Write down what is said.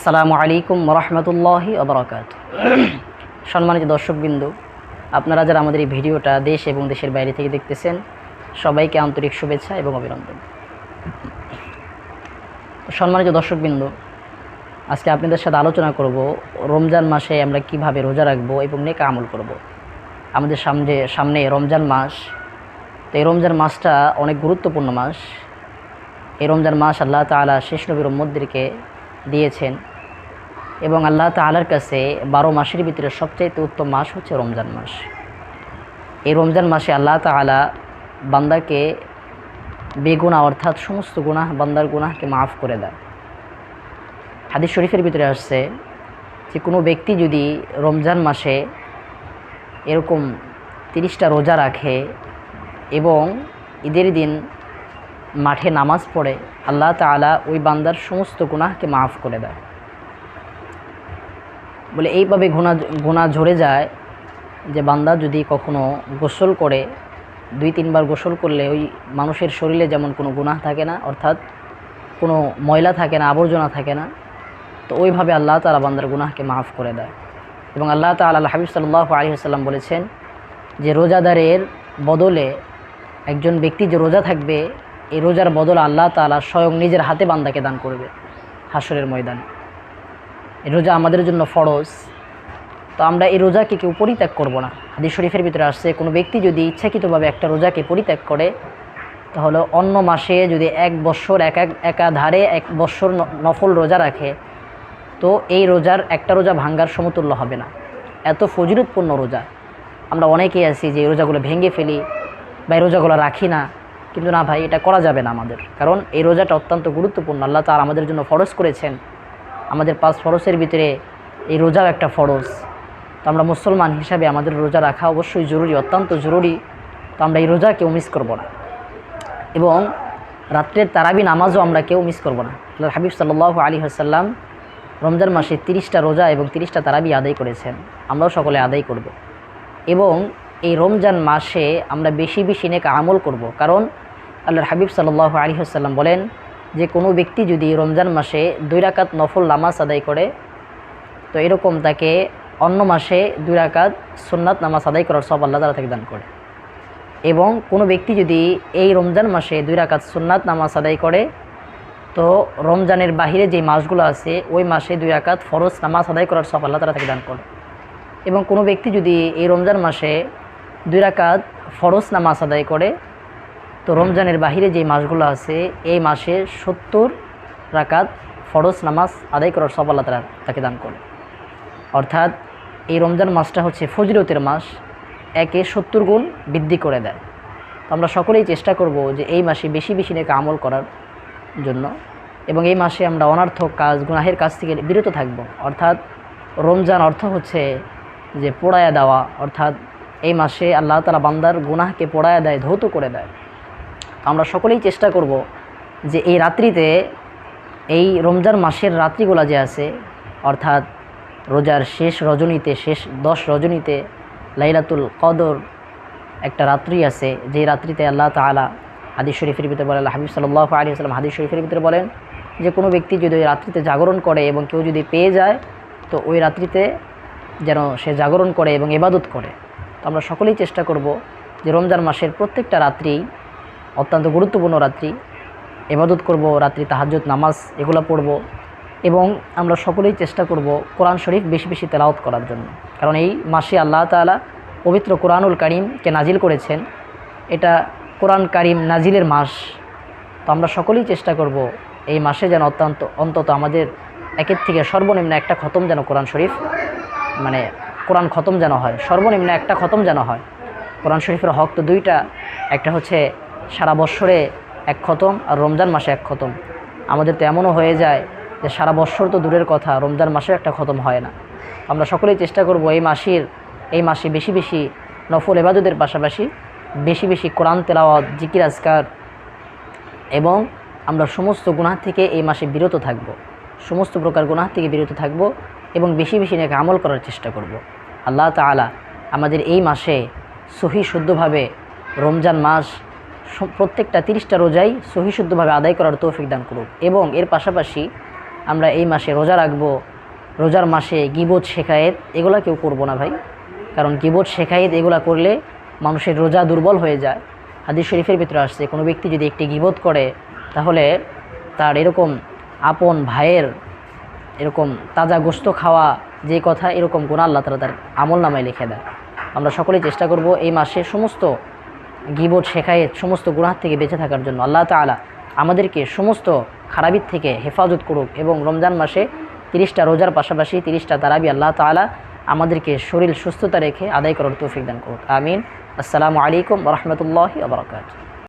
আসসালামু আলাইকুম রহমতুল্লাহি আবরকাত সম্মানিত দর্শকবৃন্দ, আপনারা যারা আমাদের এই ভিডিওটা দেশ এবং দেশের বাইরে থেকে দেখতেছেন, সবাইকে আন্তরিক শুভেচ্ছা এবং অভিনন্দন। সম্মানিত দর্শকবৃন্দ, আজকে আপনাদের সাথে আলোচনা করব রমজান মাসে আমরা কীভাবে রোজা রাখব এবং নেকা আমল করব। আমাদের সামনে সামনে রমজান মাস। তো এই রমজান মাসটা অনেক গুরুত্বপূর্ণ মাস। এই রমজান মাস আল্লাহ তাআলা শেষ নবীর উম্মদদেরকে দিয়েছেন। এবং আল্লাহ তাআলার কাছে বারো মাসের ভিতরে সবচাইতে উত্তম মাস হচ্ছে রমজান মাস। এই রমজান মাসে আল্লাহ তাআলা বান্দাকে বেগুনা অর্থাৎ সমস্ত গুনাহ, বান্দার গুনাহকে মাফ করে দেয়। হাদিস শরীফের ভিতরে আসছে যে কোনো ব্যক্তি যদি রমজান মাসে এরকম তিরিশটা রোজা রাখে এবং ঈদের দিন মাঠে নামাজ পড়ে, আল্লাহ তাআলা ওই বান্দার সমস্ত গুনাহকে মাফ করে দেয়। বলে এইভাবে গুণা গুণা ঝরে যায় যে বান্দা যদি কখনো গোসল করে, দুই তিনবার গোসল করলে ওই মানুষের শরীরে যেমন কোনো গুনাহ থাকে না, অর্থাৎ কোনো ময়লা থাকে না, আবর্জনা থাকে না, তো ওইভাবে আল্লাহ তালা বান্দার গুনাহকে মাফ করে দেয়। এবং আল্লাহ তালা হাবিব সাল্লাহ আলী আসাল্লাম বলেছেন যে রোজাদারের বদলে একজন ব্যক্তি যে রোজা থাকবে, এই রোজার বদলে আল্লাহ তালা স্বয়ং নিজের হাতে বান্দাকে দান করবে হাসরের ময়দানে। এই রোজা আমাদের জন্য ফরজ। তো আমরা এই রোজাকে কেউ পরিত্যাগ করব না। হাদিস শরীফের ভিতরে আসছে, কোনো ব্যক্তি যদি ইচ্ছাকৃতভাবে একটা রোজাকে পরিত্যাগ করে, তাহলে অন্য মাসে যদি এক বছর এক এক একাধারে এক বছর নফল রোজা রাখে, তো এই রোজার একটা রোজা ভাঙ্গার সমতুল্য হবে না। এত ফজিলতপূর্ণ রোজা। আমরা অনেকেই আছি যে রোজাগুলো ভেঙে ফেলি বা এই রোজাগুলো রাখি না, কিন্তু না ভাই, এটা করা যাবে না আমাদের। কারণ এই রোজাটা অত্যন্ত গুরুত্বপূর্ণ। আল্লাহ তার আমাদের জন্য ফরজ করেছেন। আমাদের পাঁচ ফরজের ভিতরে এই রোজাও একটা ফরজ তো আমরা মুসলমান হিসাবে আমাদের রোজা রাখা অবশ্যই জরুরি, অত্যন্ত জরুরি। তো আমরা এই রোজা কেউ মিস করব না। এবং রাত্রের তারাবি নামাজও আমরা কেউ মিস করব না। আল্লাহ হাবিব সাল্লাহ আলী হাসাল্লাম রমজান মাসে তিরিশটা রোজা এবং তিরিশটা তারাবি আদায় করেছেন। আমরাও সকলে আদায় করব। এবং এই রমজান মাসে আমরা বেশি বেশি নেক আমল করব। কারণ আল্লাহর হাবিব সাল্লাহ আলী হাসাল্লাম বলেন যে কোনো ব্যক্তি যদি রমজান মাসে দুই রাকাত নফল নামাজ আদায় করে, তো এরকম তাকে অন্য মাসে দুই রাকাত সুন্নাত নামাজ আদায় করার সব আল্লাহ তালা তাকে দান করে। এবং কোনো ব্যক্তি যদি এই রমজান মাসে দুই রাকাত সুন্নাত নামাজ আদায় করে, তো রমজানের বাহিরে যে মাসগুলো আছে, ওই মাসে দুই রাকাত ফরজ নামাজ আদায় করার সব আল্লাহ তালা তাকে দান করে। এবং কোনো ব্যক্তি যদি এই রমজান মাসে দুই রাকাত ফরজ নামাজ আদায় করে তো রমজানের বাহিরে যে মাসগুলো আছে, এই মাসে সত্তর রাকাত ফরজ নামাজ আদায় করার সব আল্লাহ তালা তাকে দান করে অর্থাৎ এই রমজান মাসটা হচ্ছে ফজরতের মাস, একে সত্তর গুণ বৃদ্ধি করে দেয়। তো আমরা সকলেই চেষ্টা করব যে এই মাসে বেশি বেশি নেক আমল করার জন্য এবং এই মাসে আমরা অনার্থক কাজ, গুনাহের কাছ থেকে বিরত থাকব। অর্থাৎ রমজান অর্থ হচ্ছে যে পোড়ায়া দেওয়া, অর্থাৎ এই মাসে আল্লাহ তালা বান্দার গুনাহকে পোড়ায়া দেয়, ধৌত করে দেয়। আমরা সকলেই চেষ্টা করব যে এই রাত্রিতে, এই রমজান মাসের রাত্রিগুলা যে আছে, অর্থাৎ রোজার শেষ রজনীতে, শেষ দশ রজনীতে লাইলাতুল কদর একটা রাত্রি আছে, যে রাত্রিতে আল্লাহ তাআলা হাদিস শরীফের ভিতরে বলেন হাবিব সাল্লাহ আলী আসলাম হাদিস শরীফের ভিতরে বলেন যে কোনো ব্যক্তি যদি ওই রাত্রিতে জাগরণ করে এবং কেউ যদি পেয়ে যায়, তো ওই রাত্রিতে যেন সে জাগরণ করে এবং এবাদত করে। তো আমরা সকলেই চেষ্টা করব যে রমজান মাসের প্রত্যেকটা রাত্রি অত্যন্ত গুরুত্বপূর্ণ রাত্রি। এবাদত করব, রাত্রি তাহাজ্জুদ, নামাজ এগুলো পড়ব এবং আমরা সকলেই চেষ্টা করব কোরআন শরীফ বেশি বেশি তেলাওত করার জন্য। কারণ এই মাসে আল্লাহ তাআলা পবিত্র কোরআনুল কারিমকে নাজিল করেছেন, এটা কোরআন কারিম নাজিলের মাস। তো আমরা সকলেই চেষ্টা করব এই মাসে যেন অত্যন্ত, অন্তত আমাদের একের থেকে সর্বনিম্ন একটা খতম যেন কোরআন শরীফ মানে কোরআন খতম যেন হয়, সর্বনিম্ন একটা খতম যেন হয়। কোরআন শরীফের হক তো দুইটা, একটা হচ্ছে সারা বৎসরে এক খতম আর রমজান মাসে এক খতম। আমাদের তো এমনও হয়ে যায় যে সারা বৎসর তো দূরের কথা, রমজান মাসে একটা খতম হয় না। আমরা সকলেই চেষ্টা করব এই মাসের, এই মাসে বেশি বেশি নফল এবাদতের পাশাপাশি বেশি বেশি কোরআন, তেলাওয়াত, জিকির, আজকার এবং আমরা সমস্ত গুনাহ থেকে এই মাসে বিরত থাকব। সমস্ত প্রকার গুনাহ থেকে বিরত থাকব এবং বেশি বেশি নাকি আমল করার চেষ্টা করব। আল্লাহ তাআলা আমাদের এই মাসে সহি শুদ্ধভাবে রমজান মাস প্রত্যেকটা তিরিশটা রোজাই সহি শুদ্ধভাবে আদায় করার তৌফিক দান করুক। এবং এর পাশাপাশি আমরা এই মাসে রোজা রাখব, রোজার মাসে গিবোধ শেখায়েত এগুলা কেউ করব না ভাই। কারণ গিবোধ শেখায়েত এগুলা করলে মানুষের রোজা দুর্বল হয়ে যায়। হাদিস শরীফের ভিতরে আসছে, কোনো ব্যক্তি যদি একটি গিবোধ করে, তাহলে তার এরকম আপন ভাইয়ের এরকম তাজা গোস্ত খাওয়া, যে কথা এরকম গুণ আল্লাহ তালা তার আমল নামায় লিখে দেয়। আমরা সকলেই চেষ্টা করব এই মাসে সমস্ত গিবোধ শেখায় সমস্ত গুণার থেকে বেঁচে থাকার জন্য। আল্লাহ তালা আমাদেরকে সমস্ত খারাপির থেকে হেফাজত করুক এবং রমজান মাসে তিরিশটা রোজার পাশাপাশি তিরিশটা তারাবি আল্লাহ তালা আমাদেরকে শরীর সুস্থতা রেখে আদায় করার তৌফিক দান করুক। আমিন। আসসালামু আলাইকুম রহমতুল্লাহি আবরকাত